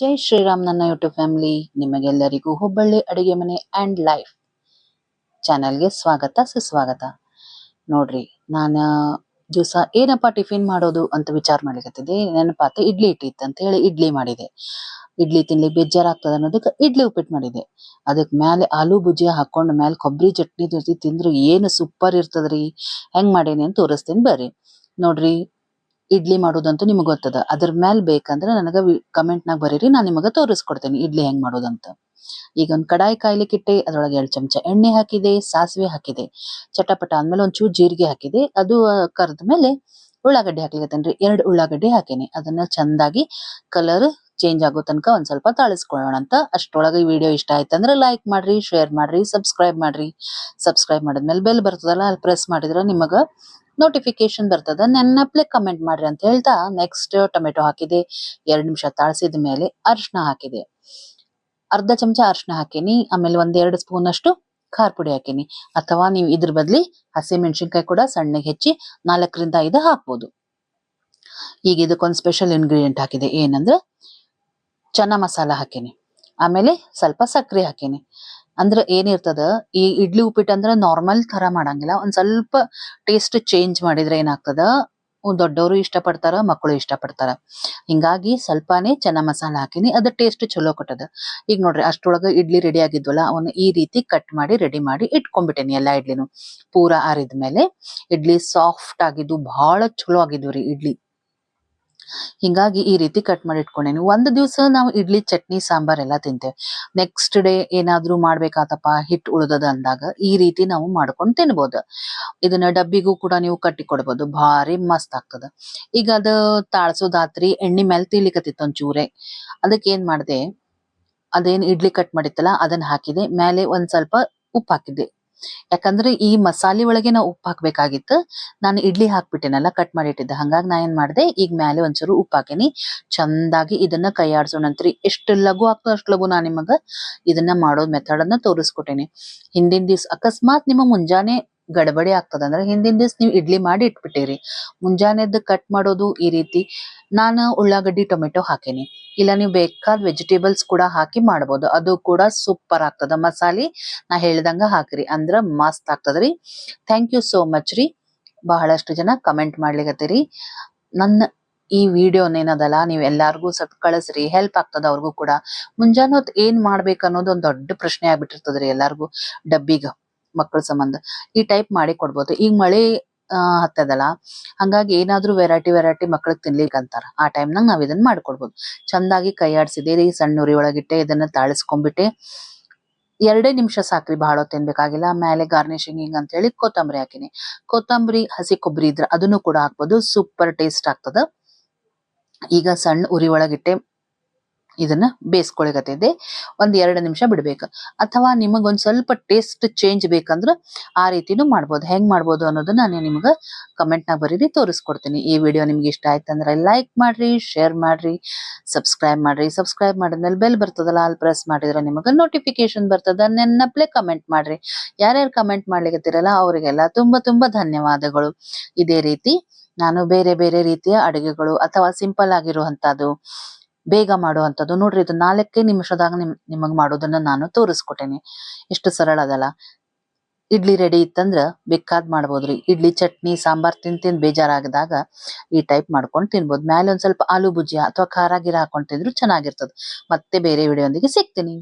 ಜೈ ಶ್ರೀರಾಮ್ ನನ್ನ YouTube family ನಿಮಗೆಲ್ಲರಿಗೂ ಹುಬ್ಬಳ್ಳಿ ಅಡಿಗೆ ಮನೆ ಅಂಡ್ ಲೈಫ್ ಚಾನಲ್ಗೆ ಸ್ವಾಗತ, ಸುಸ್ವಾಗತ. ನೋಡ್ರಿ, ನಾನು ದಿವಸ ಏನಪ್ಪ ಟಿಫಿನ್ ಮಾಡೋದು ಅಂತ ವಿಚಾರ ಮಾಡ್ಲಿಕ್ಕೆ ನೆನಪಾತ ಇಡ್ಲಿ ಇಟ್ಟಿತ್ತು ಅಂತ ಹೇಳಿ ಇಡ್ಲಿ ಮಾಡಿದೆ. ಇಡ್ಲಿ ತಿನ್ಲಿಕ್ಕೆ ಬೇಜಾರಾಗ್ತದೆ ಅನ್ನೋದಕ್ಕೆ ಇಡ್ಲಿ ಉಪ್ಪಿಟ್ಟು ಮಾಡಿದೆ. ಅದಕ್ಕೆ ಮೇಲೆ ಆಲೂ ಭುಜಿಯ ಹಾಕೊಂಡು ಮೇಲೆ ಕೊಬ್ಬರಿ ಚಟ್ನಿ ಜೊತೆ ತಿಂದ್ರು ಏನು ಸೂಪರ್ ಇರ್ತದ್ರಿ? ಹೆಂಗ್ ಮಾಡೇನಿ ಅಂತ ತೋರಿಸ್ತೀನಿ ಬರ್ರಿ. ನೋಡ್ರಿ ಇಡ್ಲಿ ಮಾಡೋದಂತೂ ನಿಮಗೆ ಗೊತ್ತದ. ಅದ್ರ ಮೇಲೆ ಬೇಕಂದ್ರೆ ನನಗೆ ಕಮೆಂಟ್ನಾಗ ಬರೀರಿ, ನಾನು ನಿಮಗೆ ತೋರಿಸ್ಕೊಡ್ತೇನೆ ಇಡ್ಲಿ ಹೆಂಗ್ ಮಾಡೋದಂತ. ಈಗ ಒಂದು ಕಡಾಯಿ ಕಾಯಿಲೆ ಕಿಟ್ಟೆ ಅದ್ರೊಳಗೆ ಎರಡು ಚಮಚ ಎಣ್ಣೆ ಹಾಕಿದೆ, ಸಾಸಿವೆ ಹಾಕಿದೆ, ಚಟಪಟ ಅಂದ್ಮೇಲೆ ಒಂಚೂರು ಜೀರಿಗೆ ಹಾಕಿದೆ, ಅದು ಕರೆದ ಮೇಲೆ ಉಳ್ಳಾಗಡ್ಡಿ ಹಾಕ್ಲಿಕತ್ತೇನ್ರಿ? ಎರಡು ಉಳ್ಳಾಗಡ್ಡಿ ಹಾಕೇನಿ. ಅದನ್ನ ಚಂದಾಗಿ ಕಲರ್ ಚೇಂಜ್ ಆಗೋ ತನಕ ಒಂದ್ ಸ್ವಲ್ಪ ತಾಳಿಸ್ಕೊಳ್ಳೋಣ ಅಂತ. ಅಷ್ಟೊಳಗೆ ವಿಡಿಯೋ ಇಷ್ಟ ಆಯ್ತಂದ್ರೆ ಲೈಕ್ ಮಾಡ್ರಿ ಶೇರ್ ಮಾಡ್ರಿ ಸಬ್ಸ್ಕ್ರೈಬ್ ಮಾಡ್ರಿ. ಸಬ್ಸ್ಕ್ರೈಬ್ ಮಾಡಿದ್ಮೇಲೆ ಬೆಲ್ ಬರ್ತದಲ್ಲ, ಅಲ್ಲಿ ಪ್ರೆಸ್ ಮಾಡಿದ್ರೆ ನಿಮಗ ನೋಟಿಫಿಕೇಶನ್ ಬರ್ತದ. ನೆನ್ನಪ್ಲೆ ಕಮೆಂಟ್ ಮಾಡ್ರಿ ಅಂತ ಹೇಳ್ತಾ ನೆಕ್ಸ್ಟ್ ಟೊಮೆಟೊ ಹಾಕಿದೆ. ಎರಡು ನಿಮಿಷ ತಾಳ್ಸಿದ ಮೇಲೆ ಅರ್ಶಿನ ಹಾಕಿದೆ. ಅರ್ಧ ಚಮಚ ಅರ್ಶಿನ ಹಾಕೇನಿ. ಆಮೇಲೆ ಒಂದ್ ಎರಡು ಸ್ಪೂನ್ ಅಷ್ಟು ಖಾರ ಪುಡಿ ಹಾಕೀನಿ. ಅಥವಾ ನೀವು ಇದ್ರ ಬದಲಿ ಹಸಿ ಮೆಣಸಿನ್ಕಾಯಿ ಕೂಡ ಸಣ್ಣಗೆ ಹೆಚ್ಚಿ ನಾಲ್ಕರಿಂದ ಐದು ಹಾಕ್ಬೋದು. ಈಗ ಇದಕ್ಕೊಂದು ಸ್ಪೆಷಲ್ ಇಂಗ್ರೀಡಿಯೆಂಟ್ ಹಾಕಿದೆ. ಏನಂದ್ರೆ ಚನ್ನ ಮಸಾಲ ಹಾಕೀನಿ. ಆಮೇಲೆ ಸ್ವಲ್ಪ ಸಕ್ಕರೆ ಹಾಕೀನಿ. ಅಂದ್ರೆ ಏನಿರ್ತದ, ಈ ಇಡ್ಲಿ ಉಪ್ಪಿಟ್ಟು ಅಂದ್ರೆ ನಾರ್ಮಲ್ ತರ ಮಾಡಂಗಿಲ್ಲ. ಒಂದ್ ಸ್ವಲ್ಪ ಟೇಸ್ಟ್ ಚೇಂಜ್ ಮಾಡಿದ್ರೆ ಏನಾಗ್ತದ ದೊಡ್ಡವರು ಇಷ್ಟಪಡ್ತಾರ, ಮಕ್ಕಳು ಇಷ್ಟಪಡ್ತಾರ. ಹಿಂಗಾಗಿ ಸ್ವಲ್ಪನೇ ಚೆನ್ನ ಮಸಾಲ ಹಾಕಿನಿ ಅದ್ರ ಟೇಸ್ಟ್ ಚಲೋ ಕೊಟ್ಟದ. ಈಗ ನೋಡ್ರಿ, ಅಷ್ಟೊಳಗ ಇಡ್ಲಿ ರೆಡಿ ಆಗಿದ್ವಲ್ಲ, ಅವನ್ನ ಈ ರೀತಿ ಕಟ್ ಮಾಡಿ ರೆಡಿ ಮಾಡಿ ಇಟ್ಕೊಂಡ್ಬಿಟ್ಟೇನಿ ಎಲ್ಲಾ ಇಡ್ಲಿನು. ಪೂರ ಆರಿದ್ಮೇಲೆ ಇಡ್ಲಿ ಸಾಫ್ಟ್ ಆಗಿದ್ದು ಬಹಳ ಚಲೋ ಆಗಿದ್ವು ರೀ ಇಡ್ಲಿ. ಹಿಂಗಾಗಿ ಈ ರೀತಿ ಕಟ್ ಮಾಡಿ ಇಟ್ಕೊಂಡೇನಿ. ಒಂದು ದಿವಸ ನಾವು ಇಡ್ಲಿ, ಚಟ್ನಿ, ಸಾಂಬಾರ್ ಎಲ್ಲ ತಿಂತೇವೆ. ನೆಕ್ಸ್ಟ್ ಡೇ ಏನಾದ್ರೂ ಮಾಡ್ಬೇಕಾತಪ್ಪ, ಹಿಟ್ ಉಳಿದದ ಅಂದಾಗ ಈ ರೀತಿ ನಾವು ಮಾಡ್ಕೊಂಡು ತಿನ್ಬೋದು. ಇದನ್ನ ಡಬ್ಬಿಗೂ ಕೂಡ ನೀವು ಕಟ್ಟಿ ಕೊಡ್ಬೋದು ಭಾರಿ ಮಸ್ತ್ ಆಗ್ತದ. ಈಗ ಅದ ತಾಳ್ಸೋದಾತ್ರಿ ಎಣ್ಣಿ ಮೇಲೆ ತೀಲಿಕತ್ತಿತ್ತು ಒಂಚೂರೆ ಅದಕ್ಕೆ ಏನ್ ಮಾಡಿದೆ, ಅದೇನ್ ಇಡ್ಲಿ ಕಟ್ ಮಾಡಿತ್ತಲ್ಲ, ಅದನ್ನ ಹಾಕಿದೆ. ಮೇಲೆ ಒಂದ್ ಸ್ವಲ್ಪ ಉಪ್ಪು ಹಾಕಿದ್ದೆ. ಯಾಕಂದ್ರೆ ಈ ಮಸಾಲೆ ಒಳಗೆ ನಾವು ಉಪ್ಪು ಹಾಕ್ಬೇಕಾಗಿತ್ತು. ನಾನು ಇಡ್ಲಿ ಹಾಕ್ಬಿಟ್ಟೆನಲ್ಲ ಕಟ್ ಮಾಡಿ ಇಟ್ಟಿದ್ದೆ. ಹಂಗಾಗಿ ನಾ ಏನ್ ಮಾಡ್ದೆ, ಈಗ ಮ್ಯಾಲೆ ಒಂಚೂರು ಉಪ್ಪು ಹಾಕೇನಿ. ಚಂದಾಗಿ ಇದನ್ನ ಕೈ ಆಡ್ಸೋಣಂತ್ರಿ ಎಷ್ಟು ಲಘು ಆಗ್ತದ ಅಷ್ಟು ಲಘು ನಾ ನಿಮಗ ಇದನ್ನ ಮಾಡೋ ಮೆಥಡ್ ಅನ್ನ ತೋರಿಸ್ಕೊಟ್ಟೇನಿ. ಹಿಂದಿನ ದಿವ್ಸ ಅಕಸ್ಮಾತ್ ನಿಮ್ಮ ಮುಂಜಾನೆ ಗಡಬಡಿ ಆಗ್ತದ. ಅಂದ್ರೆ ಹಿಂದಿನ ದಿವಸ ನೀವು ಇಡ್ಲಿ ಮಾಡಿ ಇಟ್ಬಿಟ್ಟಿರಿ. ಮುಂಜಾನೆದ್ದು ಕಟ್ ಮಾಡೋದು ಈ ರೀತಿ. ನಾನು ಉಳ್ಳಾಗಡ್ಡಿ, ಟೊಮೆಟೊ ಹಾಕೇನಿ. ಇಲ್ಲ, ನೀವು ಬೇಕಾದ ವೆಜಿಟೇಬಲ್ಸ್ ಕೂಡ ಹಾಕಿ ಮಾಡ್ಬೋದು. ಅದು ಕೂಡ ಸೂಪರ್ ಆಗ್ತದ. ಮಸಾಲೆ ನಾ ಹೇಳ್ದಂಗ ಹಾಕ್ರಿ. ಅಂದ್ರ ಮಸ್ತ್ ಆಗ್ತದ್ರಿ ಥ್ಯಾಂಕ್ ಯು ಸೋ ಮಚ್ ರೀ. ಬಹಳಷ್ಟು ಜನ ಕಮೆಂಟ್ ಮಾಡ್ಲಿಕತ್ತೀರಿ. ನನ್ನ ಈ ವಿಡಿಯೋನೇನದಲ್ಲ ಏನದಲ್ಲ, ನೀವ್ ಎಲ್ಲಾರ್ಗೂ ಸ್ವಲ್ಪ ಕಳಿಸ್ರಿ. ಹೆಲ್ಪ್ ಆಗ್ತದ ಅವ್ರಿಗೂ ಕೂಡ. ಮುಂಜಾನೆ ಹೊತ್ತು ಏನ್ ಮಾಡ್ಬೇಕು ಅನ್ನೋದು ಒಂದ್ ದೊಡ್ಡ ಪ್ರಶ್ನೆ ಆಗ್ಬಿಟ್ಟಿರ್ತದ್ರಿ ಎಲ್ಲಾರ್ಗೂ. ಡಬ್ಬಿಗ. ಮಕ್ಕಳ ಸಂಬಂಧ ಈ ಟೈಪ್ ಮಾಡಿ ಕೊಡ್ಬೋದು. ಈಗ ಮಳೆ ಹತ್ತದಲ್ಲ, ಹಂಗಾಗಿ ಏನಾದ್ರೂ ವೆರೈಟಿ ವೆರೈಟಿ ಮಕ್ಳಿಗೆ ತಿನ್ಲಿಕ್ಕೆ ಅಂತಾರ. ಆ ಟೈಮ್ನಾಗ ನಾವ್ ಇದನ್ನ ಮಾಡ್ಕೊಡ್ಬೋದು ಚಂದಾಗಿ ಕೈ ಆಡ್ಸಿದೆ, ಈ ಸಣ್ಣ ಉರಿ ಒಳಗಿಟ್ಟೆ ಇದನ್ನ ತಾಳಿಸ್ಕೊಂಡ್ಬಿಟ್ಟೆ ಎರಡೇ ನಿಮಿಷ ಸಾಕ್ರಿ ಬಹಳ ತಿನ್ಬೇಕಾಗಿಲ್ಲ. ಮೇಲೆ ಗಾರ್ನಿಶಿಂಗ್ ಹಿಂಗ್ ಅಂತ ಹೇಳಿ ಕೊತ್ತಂಬರಿ ಹಾಕಿನಿ. ಕೊತ್ತಂಬರಿ, ಹಸಿ ಕೊಬ್ಬರಿ ಇದ್ರ ಅದನ್ನು ಕೂಡ ಹಾಕ್ಬೋದು. ಸೂಪರ್ ಟೇಸ್ಟ್ ಆಗ್ತದ. ಈಗ ಸಣ್ಣ ಉರಿ ಒಳಗಿಟ್ಟೆ ಇದನ್ನ ಬೇಯಿಸ್ಕೊಳಕತ್ತಿದ್ದೆ ಒಂದ್ ಎರಡು ನಿಮಿಷ ಬಿಡ್ಬೇಕು. ಅಥವಾ ನಿಮಗೊಂದ್ ಸ್ವಲ್ಪ ಟೇಸ್ಟ್ ಚೇಂಜ್ ಬೇಕಂದ್ರ ಆ ರೀತಿನೂ ಮಾಡ್ಬೋದು. ಹೆಂಗ್ ಮಾಡ್ಬೋದು ಅನ್ನೋದನ್ನ ನಾನು ನಿಮ್ಗ ಕಮೆಂಟ್ ನಾಗ ಬರೀರಿ, ತೋರಿಸ್ಕೊಡ್ತೀನಿ. ಈ ವಿಡಿಯೋ ನಿಮ್ಗೆ ಇಷ್ಟ ಆಯ್ತಂದ್ರೆ ಲೈಕ್ ಮಾಡ್ರಿ ಶೇರ್ ಮಾಡ್ರಿ ಸಬ್ಸ್ಕ್ರೈಬ್ ಮಾಡ್ರಿ. ಸಬ್ಸ್ಕ್ರೈಬ್ ಮಾಡಿದ್ಮೇಲೆ ಬೆಲ್ ಬರ್ತದಲ್ಲ, ಅಲ್ಲಿ ಪ್ರೆಸ್ ಮಾಡಿದ್ರೆ ನಿಮಗೆ ನೋಟಿಫಿಕೇಶನ್ ಬರ್ತದ. ನೆನ್ನಪ್ಲೆ ಕಮೆಂಟ್ ಮಾಡ್ರಿ. ಯಾರ್ಯಾರು ಕಮೆಂಟ್ ಮಾಡ್ಲಿಕ್ಕತ್ತಿರಲ್ಲ ಅವರಿಗೆಲ್ಲ ತುಂಬಾ ತುಂಬಾ ಧನ್ಯವಾದಗಳು. ಇದೇ ರೀತಿ ನಾನು ಬೇರೆ ಬೇರೆ ರೀತಿಯ ಅಡುಗೆಗಳು ಅಥವಾ ಸಿಂಪಲ್ ಆಗಿರುವಂತದ್ದು ಬೇಗ ಮಾಡುವಂಥದ್ದು. ನೋಡ್ರಿ, ಇದು ನಾಲ್ಕೇ ನಿಮಿಷದಾಗ ನಿಮ್, ನಿಮಗ್ ಮಾಡೋದನ್ನ ನಾನು ತೋರಿಸ್ಕೊಟ್ಟೇನಿ. ಎಷ್ಟು ಸರಳ ಅದಲ್ಲ. ಇಡ್ಲಿ ರೆಡಿ ಇತ್ತಂದ್ರ ಬೇಕಾದ್ ಮಾಡ್ಬೋದ್ರಿ. ಇಡ್ಲಿ, ಚಟ್ನಿ, ಸಾಂಬಾರ್ ತಿನ್ ತಿಂದ್ ಬೇಜಾರಾಗದಾಗ ಈ ಟೈಪ್ ಮಾಡ್ಕೊಂಡು ತಿನ್ಬೋದು. ಮ್ಯಾಲೆ ಒಂದ್ ಸ್ವಲ್ಪ ಆಲೂ ಭುಜಿಯಾ ಅಥವಾ ಖಾರ ಗಿರ ಹಾಕೊಂಡ್ ತಿಂದ್ರು ಚೆನ್ನಾಗಿರ್ತದ. ಮತ್ತೆ ಬೇರೆ ವಿಡಿಯೋ ಒಂದಿಗೆ ಸಿಗ್ತೀನಿ.